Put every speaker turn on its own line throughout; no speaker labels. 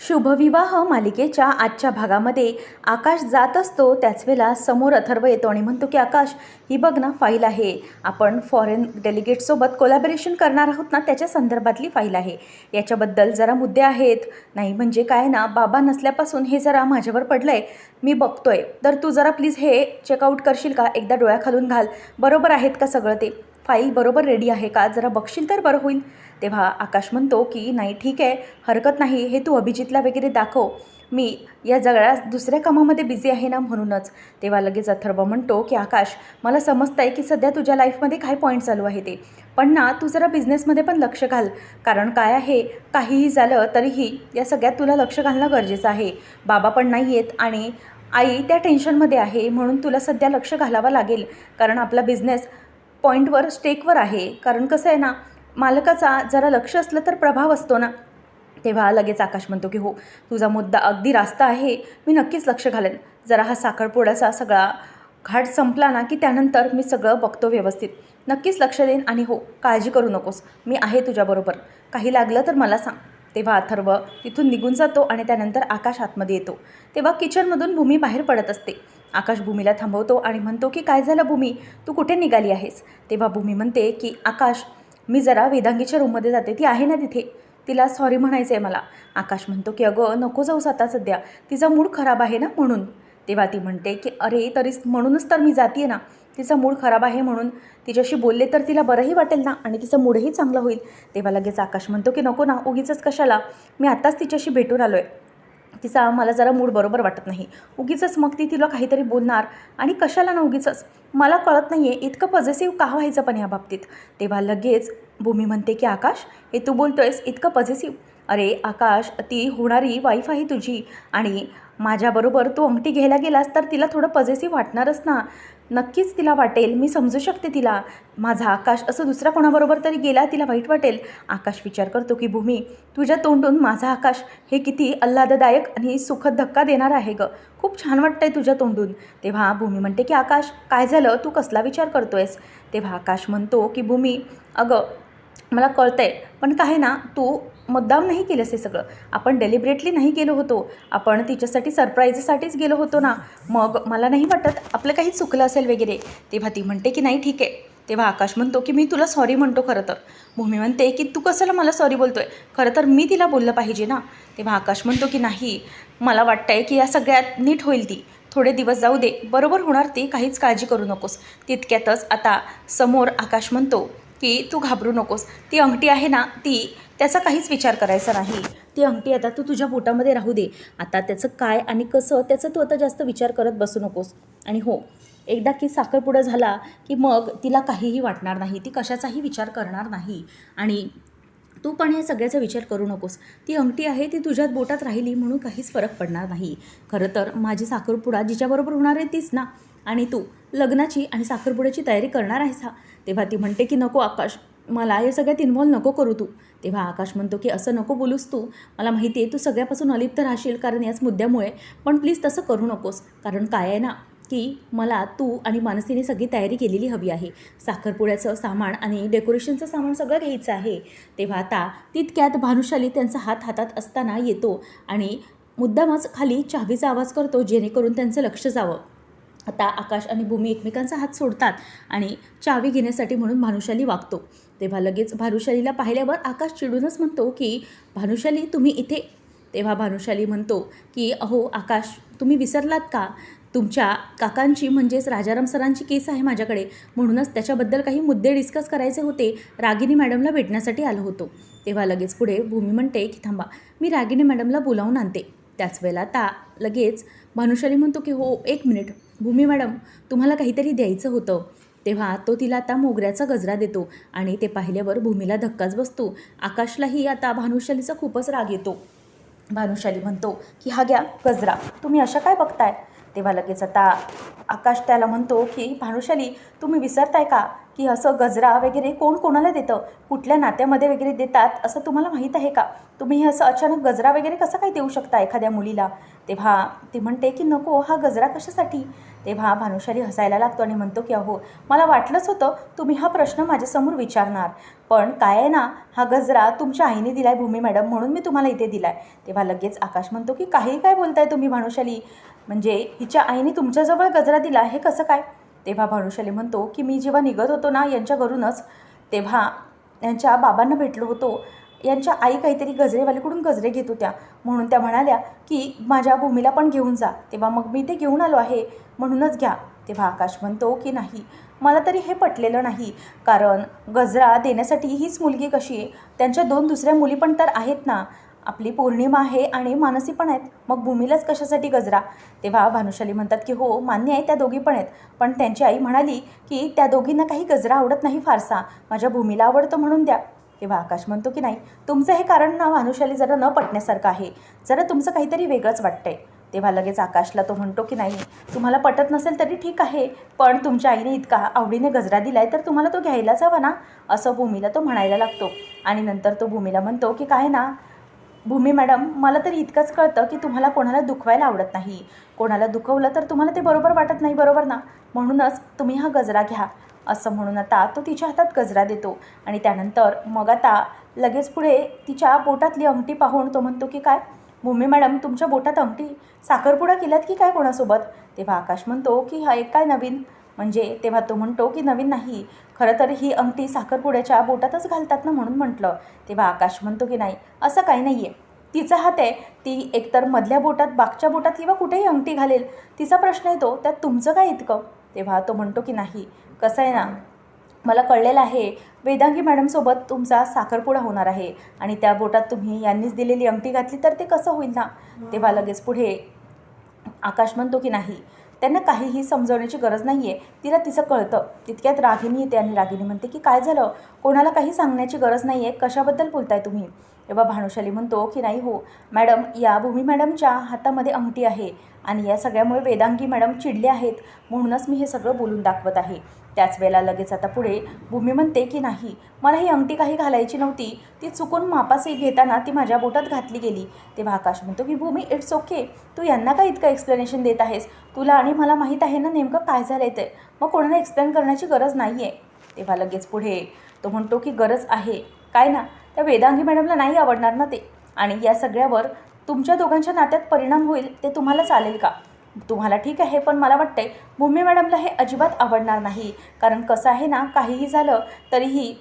शुभविवाह मालिकेच्या आजच्या भागामध्ये. आकाश जात असतो त्याच वेळेला समोर अथर्व येतो आणि म्हणतो की आकाश ही बघ ना फाईल आहे. आपण फॉरेन डेलिगेटसोबत कोलॅबरेशन करणार आहोत ना त्याच्या संदर्भातली फाईल आहे. याच्याबद्दल जरा मुद्दे आहेत. नाही म्हणजे काय ना बाबा नसल्यापासून हे जरा माझ्यावर पडलं आहे मी बघतोय. तर तू जरा प्लीज हे चेकआउट करशील का? एकदा डोळ्याखालून घाल. बरोबर आहेत का सगळं ते? फाईल बरोबर रेडी आहे का? जरा बघशील तर बरं होईल. तेव्हा आकाश म्हणतो की नाही ठीक आहे. हरकत नाही. हे तू अभिजितला वगैरे दाखव. मी या जगळ्या दुसऱ्या कामामध्ये बिझी आहे ना म्हणूनच. तेव्हा लगेच अथर्व म्हणतो की आकाश मला समजतं आहे की सध्या तुझ्या लाईफमध्ये काय पॉईंट चालू आहे ते. पण ना तू जरा बिझनेसमध्ये पण लक्ष घाल. कारण काय आहे काहीही झालं तरीही या सगळ्यात तुला लक्ष घालणं गरजेचं आहे. बाबा पण नाही आहेत आणि आई त्या टेन्शनमध्ये आहे म्हणून तुला सध्या लक्ष घालावं लागेल. कारण आपला बिझनेस पॉईंटवर स्टेकवर आहे. कारण कसं आहे ना मालकाचा जरा लक्ष असलं तर प्रभाव असतो ना. तेव्हा लगेच आकाश म्हणतो की हो तुझा मुद्दा अगदी रास्त आहे. मी नक्कीच लक्ष घालेन. जरा हा साखरपुड्याचा सगळा घाट संपला ना की त्यानंतर मी सगळं बघतो व्यवस्थित. नक्कीच लक्ष देईन आणि हो काळजी करू नकोस. मी आहे तुझ्याबरोबर काही लागलं तर मला सांग. तेव्हा अथर्व तिथून निघून जातो आणि त्यानंतर आकाश आतमध्ये येतो. तेव्हा किचनमधून भूमी बाहेर पडत असते. आकाश भूमीला थांबवतो आणि म्हणतो की काय झालं भूमी? तू कुठे निघाली आहेस? तेव्हा भूमी म्हणते की आकाश मी जरा वेदांगीच्या रूममध्ये जाते. ती आहे ना तिथे? तिला सॉरी म्हणायचं आहे मला. आकाश म्हणतो की अगं नको जाऊस आता सध्या. तिचा मूड खराब आहे ना म्हणून. तेव्हा ती म्हणते की अरे तरीच म्हणूनच तर मी जाते ना. तिचा मूड खराब आहे म्हणून. तिच्याशी बोलले तर तिला बरंही वाटेल ना आणि तिचं मूडही चांगलं होईल. तेव्हा लगेच आकाश म्हणतो की नको ना उगीच कशाला? मी आत्ताच तिच्याशी भेटून आलो आहे तिचा मला जरा मूड बरोबर वाटत नाही. उगीचच मग ती तिला काहीतरी बोलणार. आणि कशाला ना उगीचच? मला कळत नाही आहे इतकं पॉझिटिव्ह का व्हायचं पण या बाबतीत? तेव्हा लगेच भूमी म्हणते की आकाश हे तू बोलतोयस इतकं पॉझिटिव्ह अरे आकाश ती होणारी वाईफ आहे तुझी. आणि माझ्याबरोबर तू अंगठी घ्यायला गेलास तर तिला थोडं पॉझिटिव्ह वाटणारच ना. नक्कीच तिला वाटेल. मी समजू शकते तिला. माझा आकाश असं दुसऱ्या कोणाबरोबर तरी गेला तिला वाईट वाटेल. आकाश विचार करतो की भूमी तुझ्या तोंडून माझा आकाश हे किती आल्हाददायक आणि सुखद धक्का देणार आहे गं. खूप छान वाटतंय तुझ्या तोंडून. तेव्हा भूमी म्हणते की आकाश काय झालं? तू कसला विचार करतोयस? तेव्हा आकाश म्हणतो की भूमी अगं मला कळतंय पण काय ना तू मुद्दाम नाही केलंस हे सगळं. आपण डेलिबरेटली नाही गेलो होतो. आपण तिच्यासाठी सरप्राईजसाठीच गेलो होतो ना. मग मला नाही वाटत आपलं काही चुकलं असेल वगैरे. तेव्हा ती म्हणते की नाही ठीक आहे. तेव्हा आकाश म्हणतो की मी तुला सॉरी म्हणतो खरं तर. भूमी म्हणते की तू कशाला मला सॉरी बोलतोय? खरं तर मी तिला बोललं पाहिजे ना. तेव्हा आकाश म्हणतो की नाही मला वाटतंय की या सगळ्यात नीट होईल ती. थोडे दिवस जाऊ दे. बरोबर होणार ती. काहीच काळजी करू नकोस. तितक्यातच आता समोर आकाश म्हणतो की तू घाबरू नकोस. ती अंगठी आहे ना ती त्याचा काहीच विचार करायचा नाही. ती अंगठी आता तू तुझ्या बोटामध्ये राहू दे. आता त्याचं काय आणि कसं त्याचं तू आता जास्त विचार करत बसू नकोस. आणि हो एकदा की साखरपुडा झाला की मग तिला काहीही वाटणार नाही. ती कशाचाही विचार करणार नाही. आणि तू पण या सगळ्याचा विचार करू नकोस. ती अंगठी आहे ती तुझ्यात बोटात राहिली म्हणून काहीच फरक पडणार नाही. खरं तर माझी साखरपुडा जिच्याबरोबर होणार आहे तीच ना. आणि तू लग्नाची आणि साखरपुड्याची तयारी करणार आहेस हा. तेव्हा ती म्हणते की नको आकाश मला या सगळ्यात इन्व्हॉल्व नको करू तू. तेव्हा आकाश म्हणतो की असं नको बोलूस तू. मला माहिती आहे तू सगळ्यापासून अलिप्त राहशील कारण याच मुद्द्यामुळे. पण प्लीज तसं करू नकोस. कारण काय आहे ना की मला तू आणि मानसीने सगळी तयारी केलेली हवी आहे. साखरपुड्याचं सामान आणि डेकोरेशनचं सामान सगळं घ्यायचं आहे. तेव्हा आता तितक्यात भानुशाली त्यांचा हात हातात असताना येतो आणि मुद्दामच खाली चावीचा आवाज करतो जेणेकरून त्यांचं लक्ष जावं. आता आकाश आणि भूमी एकमेकांचा हात सोडतात आणि चावी घेण्यासाठी म्हणून भानुशाली वागतो. तेव्हा लगेच भानुशालीला पाहिल्यावर आकाश चिडूनच म्हणतो की भानुशाली तुम्ही इथे तेव्हा भानुशाली म्हणतो की अहो आकाश तुम्ही विसरलात का? तुमच्या काकांची म्हणजेच राजाराम सरांची केस आहे माझ्याकडे म्हणूनच त्याच्याबद्दल काही मुद्दे डिस्कस करायचे होते. रागिनी मॅडमला भेटण्यासाठी आलो होतो. तेव्हा लगेच पुढे भूमी म्हणते की थांबा मी रागिनी मॅडमला बोलावून आणते. त्याच वेळेला ता लगेच भानुशाली म्हणतो की हो एक मिनिट. भूमी मॅडम तुम्हाला काहीतरी द्यायचं होतं. तेव्हा तो तिला आता मोगऱ्याचा गजरा देतो आणि ते पाहिल्यावर भूमीला धक्काच बसतो. आकाशलाही आता भानुशालीचा खूपच राग येतो. भानुशाली म्हणतो की हा घ्या गजरा. तुम्ही अशा काय बघताय? तेव्हा लगेच आता आकाश त्याला म्हणतो की भानुशाली तुम्ही विसरताय का? की असं गजरा वगैरे कोण कोणाला देतं? कुठल्या नात्यामध्ये वगैरे देतात? असं तुम्हाला माहीत आहे का? तुम्ही हे असं अचानक गजरा वगैरे कसं काय देऊ शकता एखाद्या मुलीला? तेव्हा ती म्हणते की नको हा गजरा कशासाठी? तेव्हा भानुशाली हसायला लागतो आणि म्हणतो की अहो मला वाटलंच होतं तुम्ही हा प्रश्न माझ्यासमोर विचारणार. पण काय आहे ना हा गजरा तुमच्या आईने दिलाय भूमी मॅडम म्हणून मी तुम्हाला इथे दिलाय. तेव्हा लगेच आकाश म्हणतो की काही काय बोलताय तुम्ही भानुशाली? म्हणजे हिच्या आईने तुमच्याजवळ गजरा दिला हे कसं काय? तेव्हा भानुशाली म्हणतो की मी जेव्हा निघत होतो ना यांच्या घरूनच तेव्हा यांच्या बाबांना भेटलो होतो. यांच्या आई काहीतरी गजरेवालीकडून गजरे घेत होत्या. म्हणून त्या म्हणाल्या की माझ्या भूमीला पण घेऊन जा. तेव्हा मग मी ते घेऊन आलो आहे. म्हणूनच घ्या. तेव्हा आकाश म्हणतो की नाही. मला तरी हे पटलेलं नाही. कारण गजरा देण्यासाठी हीच मुलगी कशी आहे? त्यांच्या दोन दुसऱ्या मुली पण तर आहेत ना. आपली पौर्णिमा आहे आणि मानसी पण आहेत. मग भूमीलाच कशासाठी गजरा? तेव्हा भानुशाली म्हणतात की हो मान्य आहे त्या दोघी पण आहेत. पण त्यांची आई म्हणाली की त्या दोघींना काही गजरा आवडत नाही फारसा. माझ्या भूमीला आवडतो म्हणून द्या. तेव्हा आकाश म्हणतो की नाही तुमचं हे कारण ना भानुशाली जरा न पटण्यासारखं आहे. जरा तुमचं काहीतरी वेगळंच वाटतंय. तेव्हा लगेच आकाशला तो म्हणतो की नाही तुम्हाला पटत नसेल तरी ठीक आहे पण तुमच्या आईने इतका आवडीने गजरा दिलाय तर तुम्हाला तो घ्यायलाच हवा ना? असं भूमीला तो म्हणायला लागतो. आणि नंतर तो भूमीला म्हणतो की काय ना भूमी मॅडम मला तरी इतकंच कळतं की तुम्हाला कोणाला दुखवायला आवडत नाही. कोणाला दुखवलं तर तुम्हाला ते बरोबर वाटत नाही बरोबर ना? म्हणूनच तुम्ही हा गजरा घ्या. असं म्हणून आता तो तिच्या हातात गजरा देतो. आणि त्यानंतर मग आता लगेच पुढे तिच्या बोटातली अंगठी पाहून तो म्हणतो की काय? भूमी मॅडम तुमच्या बोटात अंगठी साखरपुडा केलात की काय कोणासोबत? तेव्हा आकाश म्हणतो की हा एक काय नवीन? म्हणजे तेव्हा तो म्हणतो की नवीन नाही. खरं तर ही अंगठी साखरपुड्याच्या बोटातच घालतात ना म्हणून म्हटलं. तेव्हा आकाश म्हणतो की नाही असं काही नाही आहे तिचा हात आहे. ती एकतर मधल्या बोटात बागच्या बोटात किंवा कुठेही अंगठी घालेल. तिचा प्रश्न येतो त्यात तुमचं काय इतकं? तेव्हा तो म्हणतो की नाही. कसं आहे ना मला कळलेलं आहे वेदांगी मॅडमसोबत तुमचा साखरपुडा होणार आहे आणि त्या बोटात तुम्ही यांनीच दिलेली अंगठी घातली तर ते कसं होईल ना? तेव्हा लगेच पुढे आकाश म्हणतो की नाही त्यांना काहीही समजवण्याची गरज नाही आहे तिला तिचं कळतं. तितक्यात रागिनी येते आणि रागिनी म्हणते की काय झालं? कोणाला काही सांगण्याची गरज नाही आहे कशाबद्दल बोलताय तुम्ही? तेव्हा भानुशाली म्हणतो की नाही हो मॅडम या भूमी मॅडमच्या हातामध्ये अंगठी आहे आणि या सगळ्यामुळे वेदांगी मॅडम चिडले आहेत. म्हणूनच मी हे सगळं बोलून दाखवत आहे. त्याच वेळेला लगेच आता पुढे भूमी म्हणते की नाही मला ही अंगठी काही घालायची नव्हती. ती चुकून मापासही घेताना ती माझ्या बोटात घातली गेली. तेव्हा आकाश म्हणतो की भूमी इट्स ओके तू यांना काय इतकं एक्सप्लेनेशन देत आहेस? तुला आणि मला माहीत आहे ना नेमकं काय झालं ते? मग कोणाला एक्सप्लेन करण्याची गरज नाही आहे तेव्हा लगेच पुढे तो म्हणतो की गरज आहे. काय ना? त्या वेदांगी मॅडमला नाही आवडणार ना ते? आणि या सगळ्यावर तुमच्या दोघांच्या नात्यात परिणाम होईल ते तुम्हाला चालेल का? तुम्हाला ठीक आहे पण मला वाटतंय भूमी मॅडमला हे अजिबात आवडणार नाही. कारण कसं आहे ना काहीही झालं तरीही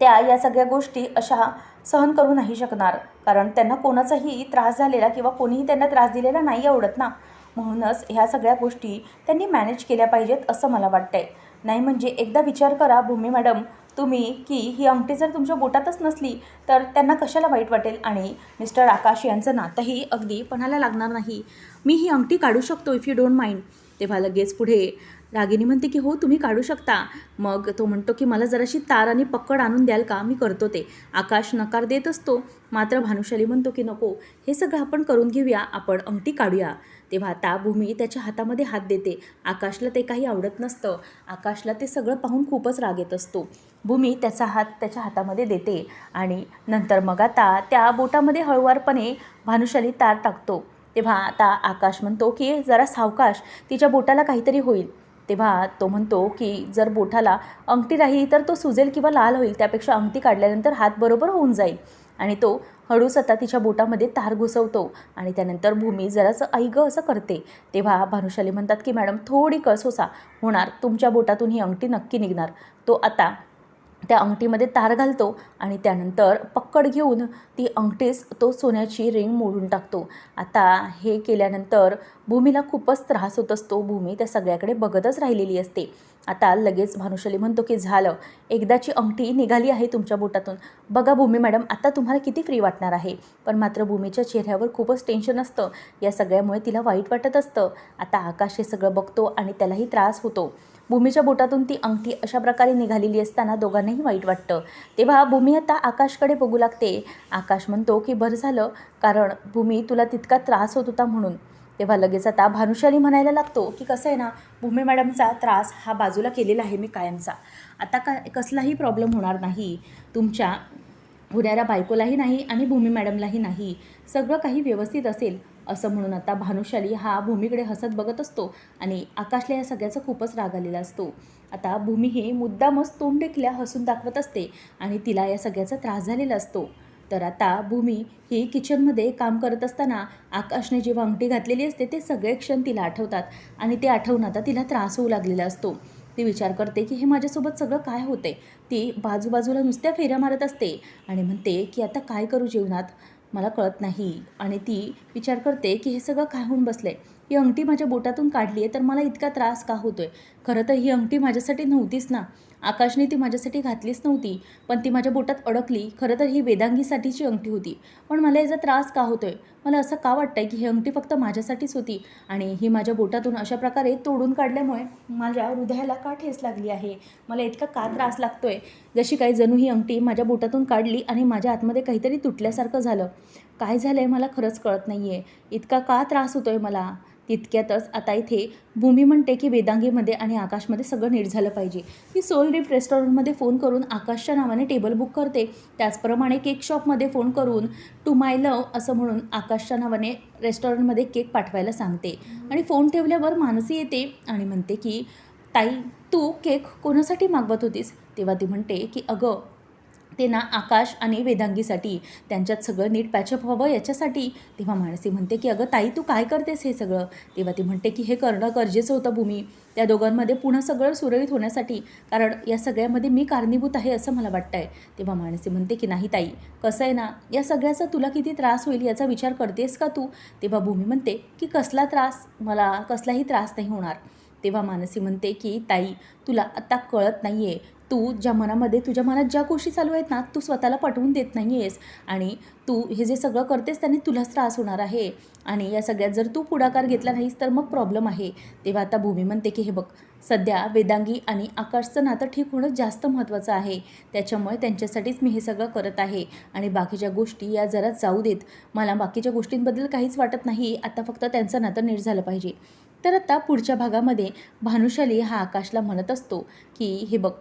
त्या या सगळ्या गोष्टी अशा सहन करू नाही शकणार. कारण त्यांना कोणाचाही त्रास झालेला किंवा कोणीही त्यांना त्रास दिलेला नाही आवडत ना. म्हणूनच ह्या सगळ्या गोष्टी त्यांनी मॅनेज केल्या पाहिजेत असं मला वाटतंय. नाही म्हणजे एकदा विचार करा भूमी मॅडम तुम्ही की ही अंगठी जर तुमच्या बोटातच नसली तर त्यांना कशाला वाईट वाटेल? आणि मिस्टर आकाश यांचं नातंही अगदी पणाला लागणार नाही. मी ही अंगठी काढू शकतो इफ यू डोंट माइंड तेव्हा लगेच पुढे रागिनी म्हणते की हो तुम्ही काढू शकता. मग तो म्हणतो की मला जराशी तार आणि पकड आणून द्याल का? मी करतो ते. आकाश नकार देत असतो. मात्र भानुशाली म्हणतो की नको हे सगळं आपण करून घेऊया. आपण अंगठी काढूया. तेव्हा आता भूमी त्याच्या हातामध्ये हात देते. आकाशला ते काही आवडत नसतं. आकाशला ते सगळं पाहून खूपच राग येत असतो. भूमी त्याचा हात त्याच्या हातामध्ये देते आणि नंतर मग आता त्या बोटामध्ये हळुवारपणे भानुशाली तार टाकतो. तेव्हा आता आकाश म्हणतो की जरा सावकाश तिच्या बोटाला काहीतरी होईल. तेव्हा तो म्हणतो की जर बोटाला अंगठी राहिली तर तो सुजेल किंवा लाल होईल. त्यापेक्षा अंगठी काढल्यानंतर हात बरोबर होऊन जाईल. आणि तो हळूच आता तिच्या बोटामध्ये तार घुसवतो आणि त्यानंतर भूमी जरासं ऐग असं करते. तेव्हा भानुशाली म्हणतात की मॅडम थोडी कळसोसा होणार तुमच्या बोटातून ही अंगठी नक्की निघणार. तो आता त्या अंगठीमध्ये तार घालतो आणि त्यानंतर पक्कड घेऊन ती अंगठीच तो सोन्याची रिंग मोडून टाकतो. आता हे केल्यानंतर भूमीला खूपच त्रास होत असतो. भूमी त्या सगळ्याकडे बघतच राहिलेली असते. आता लगेच भानुशाली म्हणतो की झालं. एकदाची अंगठी निघाली आहे तुमच्या बोटातून. बघा भूमी मॅडम आता तुम्हाला किती फ्री वाटणार आहे. पण मात्र भूमीच्या चेहऱ्यावर खूपच टेन्शन असतं. या सगळ्यामुळे तिला वाईट वाटत असतं. आता आकाश हे सगळं बघतो आणि त्यालाही त्रास होतो. भूमीच्या बोटातून ती अंगठी अशा प्रकारे निघालेली असताना दोघांनाही वाईट वाटतं. तेव्हा भूमी आता आकाशकडे बघू लागते. आकाश म्हणतो की बरं झालं. कारण भूमी तुला तितका त्रास होत होता म्हणून. तेव्हा लगेच आता भानुशाली म्हणायला लागतो की कसं आहे ना भूमी मॅडमचा त्रास हा बाजूला केलेला आहे मी कायमचा. आता का कसलाही प्रॉब्लेम होणार नाही तुमच्या होणाऱ्या बायकोलाही नाही आणि भूमी मॅडमलाही नाही सगळं काही व्यवस्थित असेल असं म्हणून आता भानुशाली हा भूमीकडे हसत बघत असतो आणि आकाशला या सगळ्याचा खूपच राग आलेला असतो. आता भूमी हे मुद्दामच तोंड देखल्या हसून दाखवत असते आणि तिला या सगळ्याचा त्रास झालेला असतो. तर आता भूमी ही किचनमध्ये काम करत असताना आकाशने जी अंगठी घातलेली असते ते सगळे क्षण तिला आठवतात आणि ते आठवून आता तिला त्रास होऊ लागलेला असतो. ती विचार करते की हे माझ्यासोबत सगळं काय होते? ती बाजूबाजूला नुसत्या फेऱ्या मारत असते आणि म्हणते की आता काय करू जीवनात मला कळत नाही. आणि ती विचार करते की हे सगळं काय होऊन बसलं आहे ही अंगठी माझ्या बोटातून काढली आहे तर मला इतका त्रास का होतोय? खरं तर ही अंगठी माझ्यासाठी नव्हतीच ना. आकाशने ती माझ्यासाठी घातलीच नव्हती पण ती माझ्या बोटात अडकली. खरं तर ही वेदांगीसाठीची अंगठी होती. पण मला याचा त्रास का होतोय? मला असं का वाटतंय की ही अंगठी फक्त माझ्यासाठीच होती आणि ही माझ्या बोटातून अशा प्रकारे तोडून काढल्यामुळे माझ्या हृदयाला का ठेस लागली आहे? मला इतका का त्रास लागतोय? जशी काही जणू ही अंगठी माझ्या बोटातून काढली आणि माझ्या आतमध्ये काहीतरी तुटल्यासारखं झालं. काय झालं आहे मला खरंच कळत नाही आहे इतका का त्रास होतोय मला? तितक्यातच आता इथे भूमी म्हणते की वेदांगीमध्ये आणि आकाशमध्ये सगळं नीट झालं पाहिजे. ती सोल रिप रेस्टॉरंटमध्ये फोन करून आकाशच्या नावाने टेबल बुक करते. त्याचप्रमाणे केक शॉपमध्ये फोन करून टू माय लव असं म्हणून आकाशच्या नावाने रेस्टॉरंटमध्ये केक पाठवायला सांगते. आणि फोन ठेवल्यावर मानसी येते आणि म्हणते की ताई तू केक कोणासाठी मागवत होतीस? तेव्हा ती म्हणते की अगं ते ना आकाश आणि वेदांगीसाठी त्यांच्यात सगळं नीट पॅचअप व्हावं याच्यासाठी. तेव्हा मानसी म्हणते की अगं ताई तू काय करतेस हे सगळं? तेव्हा ती म्हणते की हे करणं गरजेचं होतं भूमी. त्या दोघांमध्ये पुन्हा सगळं सुरळीत होण्यासाठी. कारण या सगळ्यामध्ये मी कारणीभूत आहे असं मला वाटतं आहे तेव्हा मानसी म्हणते की नाही ताई. कसं आहे ना या सगळ्याचा तुला किती त्रास होईल याचा विचार करतेस का तू? तेव्हा भूमी म्हणते की कसला त्रास? मला कसलाही त्रास नाही होणार. तेव्हा मानसी म्हणते की ताई तुला आत्ता कळत नाही आहे तू ज्या मनामध्ये तुझ्या मनात ज्या गोष्टी चालू आहेत ना तू स्वतःला पटवून देत नाही आहेस आणि तू हे जे सगळं करतेस त्याने तुलाच त्रास होणार आहे. आणि या सगळ्यात जर तू पुढाकार घेतला नाहीस तर मग प्रॉब्लेम आहे. तेव्हा आता भूमी म्हणते की हे बघ सध्या वेदांगी आणि आकाशचं नातं ठीक होणं जास्त महत्त्वाचं आहे. त्याच्यामुळे त्यांच्यासाठीच मी हे सगळं करत आहे. आणि बाकीच्या गोष्टी या जरा जाऊ देत. मला बाकीच्या गोष्टींबद्दल काहीच वाटत नाही. आता फक्त त्यांचं नातं नीट झालं पाहिजे. तर आता पुढच्या भागामध्ये भानुशाली हा आकाशला म्हणत असतो की हे बघ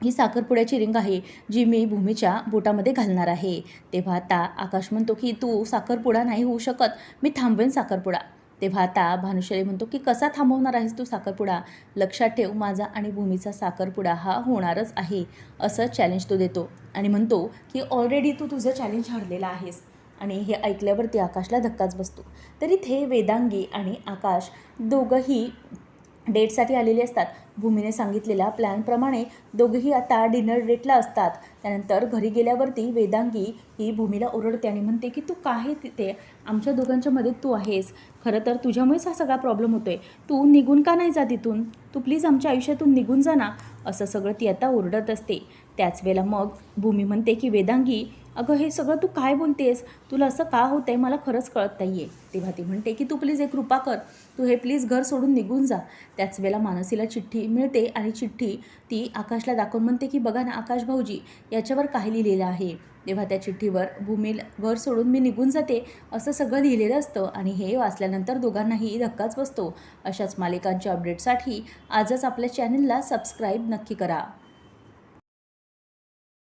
ही साखरपुड्याची रिंग आहे जी मी भूमीच्या बोटामध्ये घालणार आहे. तेव्हा आता आकाश म्हणतो की तू साखरपुडा नाही होऊ शकत मी थांबवेन साखरपुडा. तेव्हा आता भानुशाली म्हणतो की कसा थांबवणार आहेस तू साखरपुडा? लक्षात ठेव माझा आणि भूमीचा साखरपुडा हा होणारच आहे. असं चॅलेंज तो देतो आणि म्हणतो की ऑलरेडी तू तुझं चॅलेंज हरलेला आहेस. आणि हे ऐकल्यावरती आकाशला धक्काच बसतो. तर इथे वेदांगी आणि आकाश दोघंही डेटसाठी आलेले असतात. भूमीने सांगितलेल्या प्लॅनप्रमाणे दोघेही आता डिनर डेटला असतात. त्यानंतर घरी गेल्यावरती वेदांगी ही भूमीला ओरडते आणि म्हणते की तू काय तिथे? आमच्या दोघांच्या मध्ये तू आहेस. खरं तर तुझ्यामुळेच हा सगळा प्रॉब्लेम होतो आहे तू निघून का नाही जा तिथून तू प्लीज आमच्या आयुष्यातून निघून जा ना. असं सगळं ती आता ओरडत असते. त्याच वेळेला मग भूमी म्हणते की वेदांगी अगं हे सगळं तू काय बोलतेस? तुला असं का होतं आहे मला खरंच कळत नाही आहे तेव्हा ती म्हणते की तू प्लीज एक कृपा कर. तू हे प्लीज घर सोडून निघून जा. त्याच वेळेला मानसीला चिठ्ठी मिळते आणि चिठ्ठी ती आकाशला दाखवून म्हणते की बघा ना आकाश भाऊजी याच्यावर काय लिहिलेलं आहे? तेव्हा त्या चिठ्ठीवर भूमी घर सोडून मी निघून जाते. असं सगळं लिहिलेलं असतं आणि हे वाचल्यानंतर दोघांनाही धक्काच बसतो. अशाच मालिकांच्या अपडेटसाठी आजच आपल्या चॅनलला सबस्क्राईब नक्की करा.